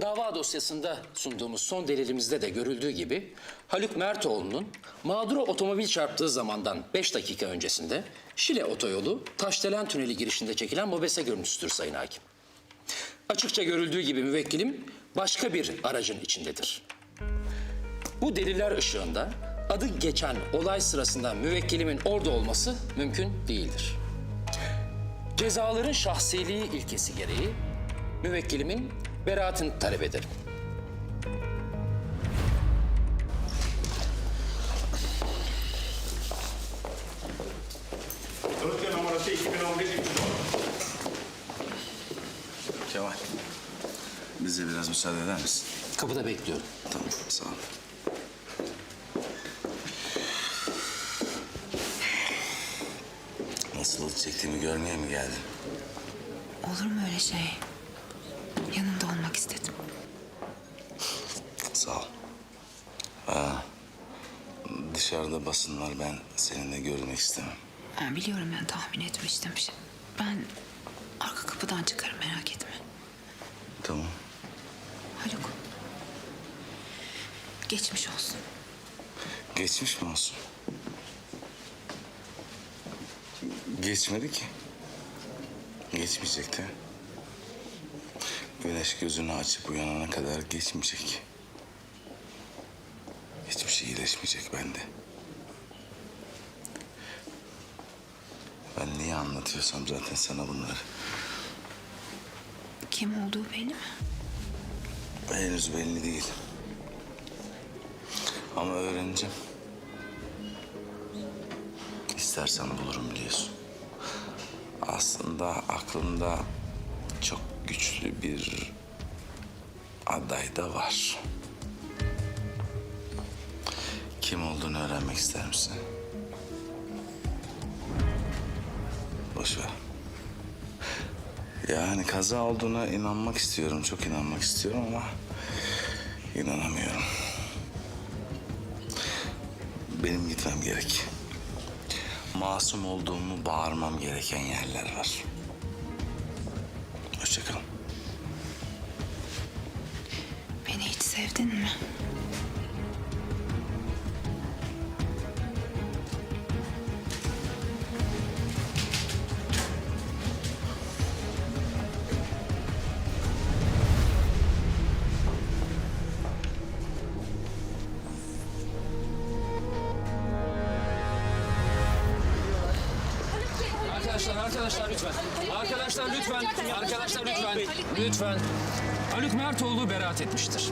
Dava dosyasında sunduğumuz son delilimizde de görüldüğü gibi Haluk Mertoğlu'nun mağduru otomobil çarptığı zamandan 5 dakika öncesinde Şile Otoyolu Taşdelen Tüneli girişinde çekilen mobese görüntüsüdür Sayın Hakim. Açıkça görüldüğü gibi müvekkilim başka bir aracın içindedir. Bu deliller ışığında adı geçen olay sırasında müvekkilimin orada olması mümkün değildir. Cezaların şahsiliği ilkesi gereği müvekkilimin beraatini talep ederim. Dosya numarası 2011 310. Kemal. Bize biraz müsaade eder misin? Kapıda bekliyorum. Tamam, sağ ol. Nasıl acı çektiğimi görmeye mi geldin? Olur mu öyle şey? Sağ ol. Aa, dışarıda basın var. Ben seninle görmek istemem. Ha, biliyorum ben tahmin etmiştim. Ben arka kapıdan çıkarım merak etme. Tamam. Haluk. Geçmiş olsun. Geçmiş mi olsun? Geçmedi ki. Geçmeyecekti. Güneş gözünü açıp uyanana kadar geçmeyecek. Şey iyileşmeyecek bende. Ben niye anlatıyorsam zaten sana bunları. Kim olduğu belli mi? Henüz belli değil. Ama öğreneceğim. İstersen bulurum biliyorsun. Aslında aklımda çok güçlü bir aday da var. Kim olduğunu öğrenmek ister misin? Boş ver. Yani kaza olduğuna inanmak istiyorum, çok inanmak istiyorum ama inanamıyorum. Benim gitmem gerek. Masum olduğumu bağırmam gereken yerler var. Hoşça kal. Beni hiç sevdin mi? Arkadaşlar, lütfen. Arkadaşlar lütfen. Arkadaşlar lütfen. Lütfen. Haluk Mertoğlu beraat etmiştir.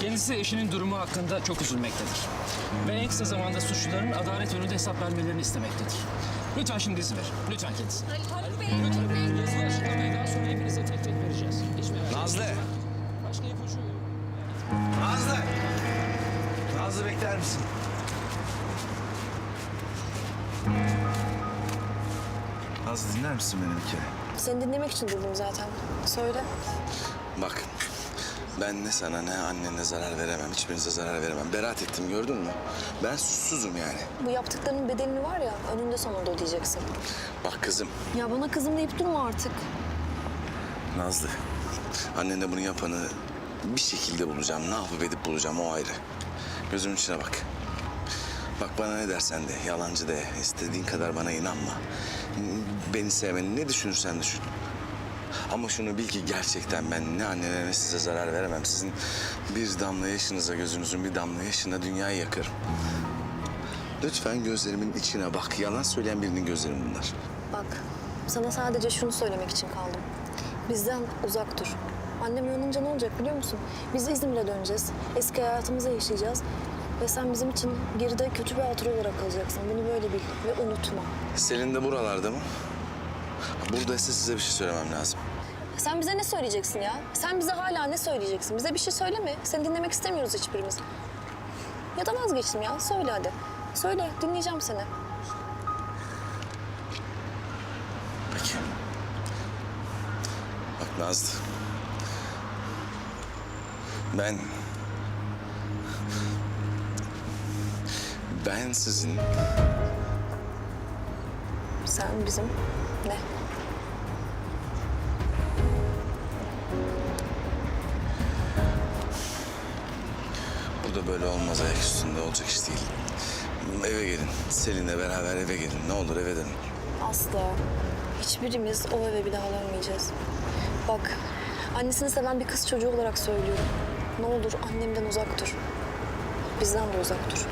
Kendisi eşinin durumu hakkında çok üzülmektedir. Ve en kısa zamanda suçluların adalet önünde hesap vermelerini istemektedir. Lütfen şimdi izin ver. Lütfen kendisi. Haluk Bey, Lütfen. Yazılı açıklamayı daha sonra hepinize tek tek vereceğiz. Hiç merak. Nazlı. Başka ipucu Nazlı. Nazlı bekler misin? Nazlı dinler misin beni bir kere? Seni dinlemek için durdum zaten. Söyle. Bak, ben ne sana ne annene zarar veremem, hiçbirinize zarar veremem. Beraat ettim gördün mü? Ben suçsuzum yani. Bu yaptıklarının bedelini var ya önünde sonunda ödeyeceksin. Bak kızım, Ya bana kızım deyip durma artık. Nazlı. Annene bunu yapanı bir şekilde bulacağım. Ne yapıp edip bulacağım o ayrı. Gözümün içine bak. Bak bana ne dersen de, yalancı de, istediğin kadar bana inanma. Beni sevmeni ne düşünürsen düşün. Ama şunu bil ki gerçekten ben ne annene ne size zarar veremem. Sizin bir damla yaşınıza, gözünüzün bir damla yaşına dünyayı yakarım. Lütfen gözlerimin içine bak. Yalan söyleyen birinin gözleri bunlar. Bak sana sadece şunu söylemek için kaldım. Bizden uzak dur. Annem uyanınca ne olacak biliyor musun? Biz İzmir'e döneceğiz. Eski hayatımızı yaşayacağız. Ve sen bizim için geride kötü bir hatıra olarak kalacaksın. Bunu böyle bil ve unutma. Selin de buralarda mı? Buradaysa size bir şey söylemem lazım. Sen bize ne söyleyeceksin ya? Sen bize hala ne söyleyeceksin? Bize bir şey söyleme. Seni dinlemek istemiyoruz hiçbirimiz. Ya da vazgeçtim ya. Söyle hadi. Söyle, dinleyeceğim seni. Peki. Bak Nazlı. Ben... Ben sizin Sen bizim ne? Böyle böyle olmaz ayak üstünde olacak iş değil. Eve gelin. Selin'le beraber eve gelin. Ne olur eve dönün. Asla. Hiçbirimiz o eve bir daha dönmeyeceğiz. Bak, annesini seven bir kız çocuğu olarak söylüyorum. Ne olur annemden uzak dur. Bizden de uzak dur.